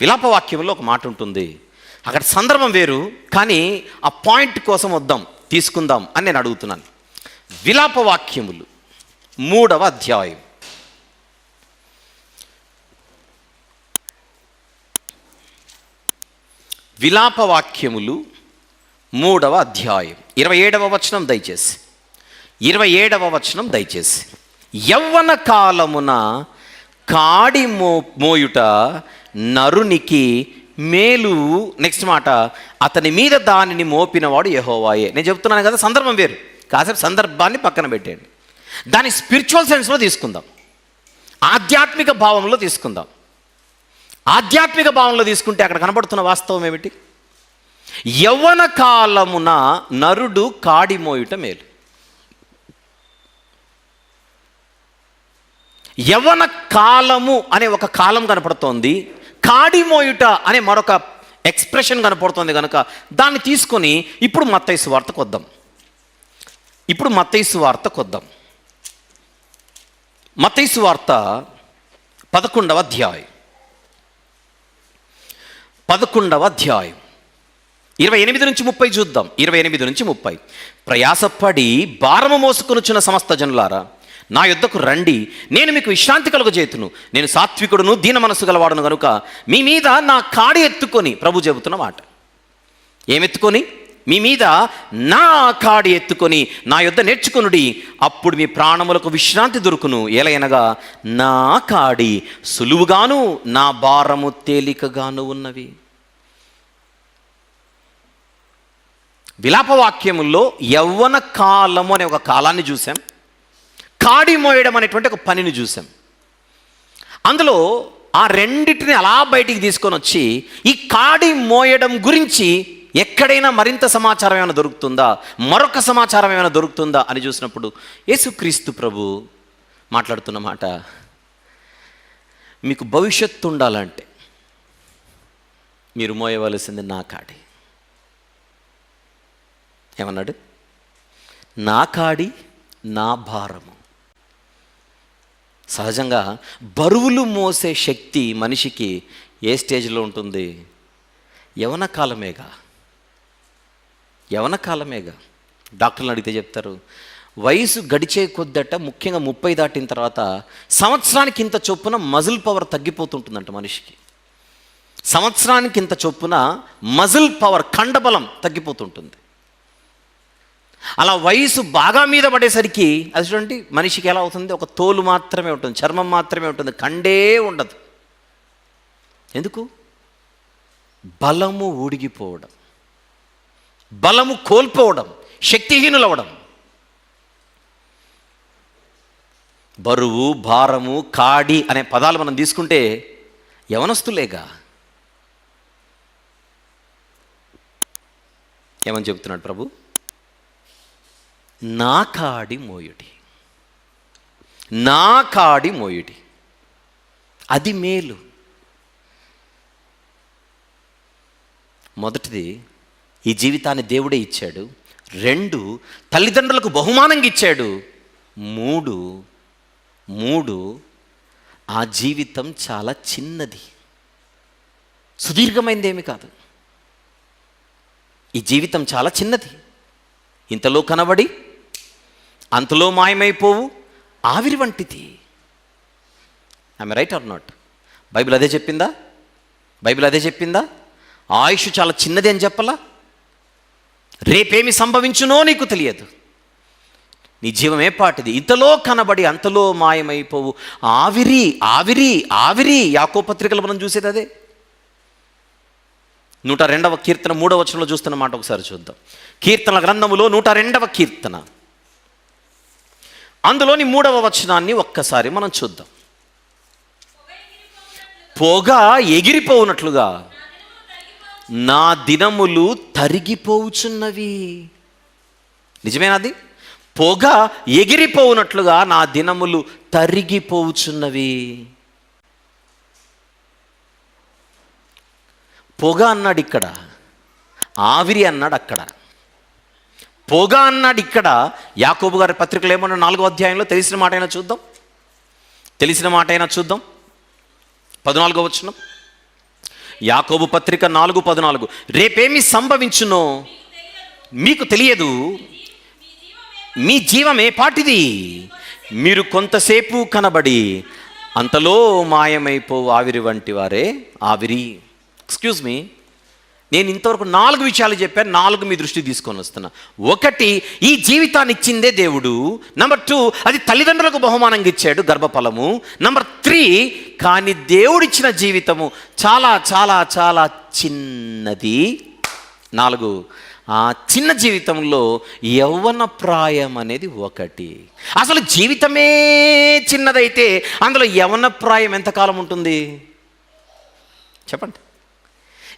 విలాపవాక్యంలో ఒక మాట ఉంటుంది. అక్కడ సందర్భం వేరు కానీ ఆ పాయింట్ కోసం వద్దాం తీసుకుందాం అని నేను అడుగుతున్నాను. విలాపవాక్యములు మూడవ అధ్యాయం. విలాపవాక్యములు మూడవ అధ్యాయం. ఇరవై ఏడవ వచనం దయచేసి. ఇరవై ఏడవ వచనం దయచేసి. యవ్వన కాలమున కాడి మో మోయుట నరునికి మేలు. నెక్స్ట్ మాట అతని మీద దానిని మోపినవాడు యహోవాయే. నేను చెప్తున్నాను కదా సందర్భం వేరు. కాసేపు సందర్భాన్ని పక్కన పెట్టేయండి. దాని స్పిరిచువల్ సెన్స్లో తీసుకుందాం. ఆధ్యాత్మిక భావంలో తీసుకుందాం. ఆధ్యాత్మిక భావంలో తీసుకుంటే అక్కడ కనబడుతున్న వాస్తవం ఏమిటి? యవ్వన కాలమున నరుడు కాడిమోయుట మేలు. యవ్వన కాలము అనే ఒక కాలం కనపడుతోంది. కాడిమోయుట అనే మరొక ఎక్స్ప్రెషన్ కనపడుతుంది కనుక దాన్ని తీసుకొని ఇప్పుడు మత్తైసు వార్తకు వద్దాం. ఇప్పుడు మత్తైసు వార్తకు వద్దాం. మత్తైసు వార్త పదకొండవ అధ్యాయం. పదకొండవ అధ్యాయం. ఇరవై ఎనిమిది నుంచి ముప్పై చూద్దాం. ఇరవై ఎనిమిది నుంచి ముప్పై. ప్రయాసపడి భారము మోసుకొనుచున్న సమస్త జనులారా నా యుద్ధకు రండి. నేను మీకు విశ్రాంతి కలుగజేతును నేను సాత్వికుడును దీన మనసు గలవాడును కనుక మీ మీద నా కాడి ఎత్తుకొని ప్రభు చెబుతున్న మాట. ఏమెత్తుకొని? మీ మీద నా కాడి ఎత్తుకొని నా యుద్ధ నేర్చుకొనుడి. అప్పుడు మీ ప్రాణములకు విశ్రాంతి దొరుకును. ఎలయనగా నా కాడి సులువుగాను నా భారము తేలికగాను ఉన్నవి. విలాపవాక్యముల్లో యవ్వన కాలము అనే ఒక కాలాన్ని చూసాం కాడి మోయడం అనేటువంటి ఒక పనిని చూసాం అందులో ఆ రెండింటిని అలా బయటికి తీసుకొని వచ్చి ఈ కాడి మోయడం గురించి ఎక్కడైనా మరింత సమాచారం ఏమైనా దొరుకుతుందా? మరొక సమాచారం ఏమైనా దొరుకుతుందా? అని చూసినప్పుడు యేసుక్రీస్తు ప్రభు మాట్లాడుతున్న మాట మీకు భవిష్యత్తు ఉండాలంటే మీరు మోయవలసింది నా కాడి. ఏమన్నాడు? నా కాడి నా భారము. సహజంగా బరువులు మోసే శక్తి మనిషికి ఏ స్టేజ్లో ఉంటుంది? యవన కాలమేగా యవన కాలమేగా డాక్టర్లు అడిగితే చెప్తారు వయసు గడిచే కొద్దట ముఖ్యంగా ముప్పై దాటిన తర్వాత సంవత్సరానికి ఇంత చొప్పున మజిల్ పవర్ తగ్గిపోతుంటుందంట మనిషికి. సంవత్సరానికి ఇంత చొప్పున మజిల్ పవర్ కండబలం తగ్గిపోతుంటుంది. అలా వయసు బాగా మీద పడేసరికి అది చూడండి మనిషికి ఎలా అవుతుంది? ఒక తోలు మాత్రమే ఉంటుంది చర్మం మాత్రమే ఉంటుంది కండే ఉండదు. ఎందుకు? బలము ఊడిగిపోవడం. బలము కోల్పోవడం శక్తిహీనులవడం. బరువు భారము కాడి అనే పదాలు మనం తీసుకుంటే యవనస్తులేగా? ఏమని చెప్తున్నాడు ప్రభు? నా కాడి మోయుడి. నా కాడి మోయుడి. అది మేలు. మొదటిది ఈ జీవితాన్ని దేవుడే ఇచ్చాడు. రెండు తల్లిదండ్రులకు బహుమానంగా ఇచ్చాడు. మూడు మూడు ఆ జీవితం చాలా చిన్నది. సుదీర్ఘమైందేమి కాదు. ఈ జీవితం చాలా చిన్నది. ఇంతలో కనబడి అంతలో మాయమైపోవు ఆవిరి వంటిది. I'm right or not Bible అదే చెప్పిందా? బైబిల్ అదే చెప్పిందా? ఆయుష్ చాలా చిన్నది అని చెప్పలా? రేపేమి సంభవించునో నీకు తెలియదు. నీ జీవం ఏ పాటిది? ఇంతలో కనబడి అంతలో మాయమైపోవు. ఆవిరి ఆవిరి ఆవిరి. యాకో పత్రికలు మనం చూసేది అదే. నూట రెండవ కీర్తన మూడవ వచనంలో చూస్తున్న మాట ఒకసారి చూద్దాం. కీర్తన గ్రంథములో నూట రెండవ కీర్తన. అందులోని మూడవ వచనాన్ని ఒక్కసారి మనం చూద్దాం. పొగ ఎగిరిపోవునట్లుగా నా దినములు తరిగిపోవుచున్నవి. నిజమేనాది పొగ ఎగిరిపోవునట్లుగా నా దినములు తరిగిపోవుచున్నవి. పొగ అన్నాడు ఇక్కడ ఆవిరి అన్నాడు అక్కడ. పోగా అన్నాడు ఇక్కడ. యాకోబు గారి పత్రికలు ఏమన్నా నాలుగో అధ్యాయంలో తెలిసిన మాట అయినా చూద్దాం? తెలిసిన మాట అయినా చూద్దాం? పద్నాలుగో వచ్చిన యాకోబు పత్రిక నాలుగు పద్నాలుగు. రేపేమి సంభవించునో మీకు తెలియదు. మీ జీవం ఏ పాటిది? మీరు కొంతసేపు కనబడి అంతలో మాయమైపో ఆవిరి వంటి వారే ఆవిరి. ఎక్స్క్యూజ్ మీ నేను ఇంతవరకు నాలుగు విషయాలు చెప్పాను నాలుగు మీ దృష్టి తీసుకొని వస్తున్నా. ఒకటి ఈ జీవితాన్ని ఇచ్చిందే దేవుడు. నెంబర్ టూ అది తల్లిదండ్రులకు బహుమానంగా ఇచ్చాడు గర్భఫలము. నంబర్ త్రీ కానీ దేవుడిచ్చిన జీవితము చాలా చాలా చాలా చిన్నది. నాలుగు ఆ చిన్న జీవితంలో యవ్వన ప్రాయం అనేది ఒకటి. అసలు జీవితమే చిన్నదైతే అందులో యవ్వన ప్రాయం ఎంతకాలం ఉంటుంది? చెప్పండి.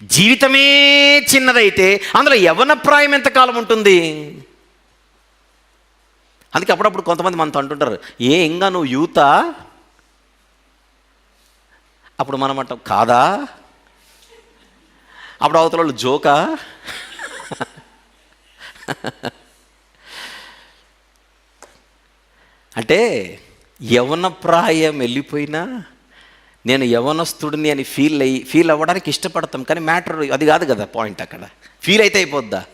జీవితమే చిన్నదైతే అందులో యవన ప్రాయం ఎంతకాలం ఉంటుంది? అందుకే అప్పుడప్పుడు కొంతమంది మనతో అంటుంటారు ఏ ఇంకా నువ్వు యూత? అప్పుడు మనం అంటాం కాదా? అప్పుడు అవతల వాళ్ళు జోకా? అంటే యవన ప్రాయం వెళ్ళిపోయినా నేను యవనస్తుడిని అని ఫీల్ అయ్యి ఫీల్ అవ్వడానికి ఇష్టపడతాం కానీ మ్యాటర్ అది కాదు కదా పాయింట్ అక్కడ. ఫీల్ అయితే అయిపోద్దా?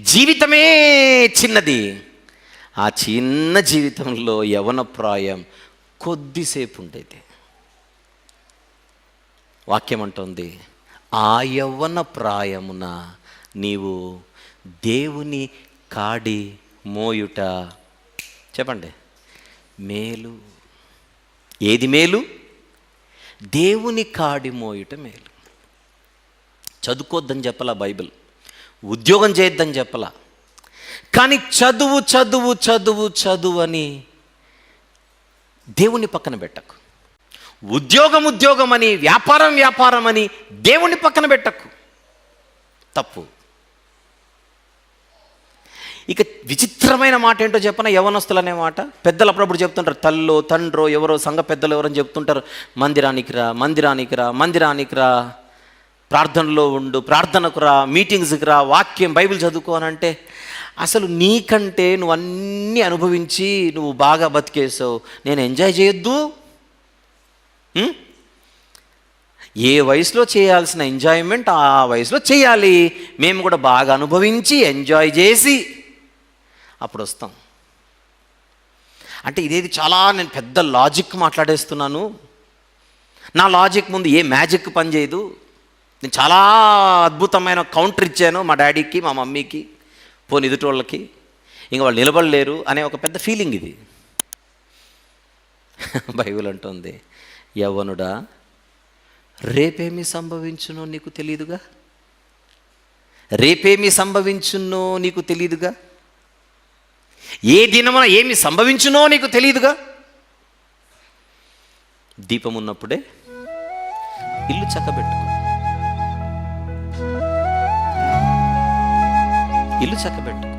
జీవితమే చిన్నది. ఆ చిన్న జీవితంలో యవన ప్రాయం కొద్దిసేపు ఉండేది. వాక్యం అంటుంది ఆ యవ్వన ప్రాయమున నీవు దేవుని కాడి మోయుట చెప్పండి. మేలు. ఏది మేలు? దేవుని కాడి మోయుట మేలు. చదువుకోద్దని చెప్పలా బైబిల్. ఉద్యోగం చేయొద్దని చెప్పలా. కానీ చదువు చదువు చదువు చదువు అని దేవుని పక్కన పెట్టకు. ఉద్యోగం ఉద్యోగం అని వ్యాపారం వ్యాపారం అని దేవుని పక్కన పెట్టకు. తప్పు. ఇక విచిత్రమైన మాట ఏంటో చెప్పిన? యవనస్తులు అనే మాట. పెద్దలు అప్పుడప్పుడు చెప్తుంటారు తల్లో తండ్రో ఎవరో సంఘ పెద్దలు ఎవరని చెప్తుంటారు మందిరానికి రా మందిరానికి రా మందిరానికి రా ప్రార్థనలో ఉండు ప్రార్థనకు రా మీటింగ్స్కి రా వాక్యం బైబిల్ చదువుకో అని అంటే అసలు నీకంటే నువ్వు అన్నీ అనుభవించి నువ్వు బాగా బతికేసావు. నేను ఎంజాయ్ చేయొద్దు. ఏ వయసులో చేయాల్సిన ఎంజాయ్మెంట్ ఆ వయసులో చేయాలి. మేము కూడా బాగా అనుభవించి ఎంజాయ్ చేసి అప్పుడు వస్తాం అంటే ఇదేది చాలా నేను పెద్ద లాజిక్ మాట్లాడేస్తున్నాను. నా లాజిక్ ముందు ఏ మ్యాజిక్ పనిచేయదు నేను చాలా అద్భుతమైన కౌంటర్ ఇచ్చాను మా డాడీకి మా మమ్మీకి పోని ఎదుటోళ్ళకి. ఇంక వాళ్ళు నిలబడలేరు అనే ఒక పెద్ద ఫీలింగ్ ఇది. బైబిల్ అంటుంది యవ్వనుడా రేపేమి సంభవించునో నీకు తెలియదుగా రేపేమి సంభవించునో నీకు తెలియదుగా ఏ దినమున ఏమి సంభవించునో నీకు తెలియదుగా? దీపం ఉన్నప్పుడే ఇల్లు చక్కబెట్టుకో. ఇల్లు చక్కబెట్టు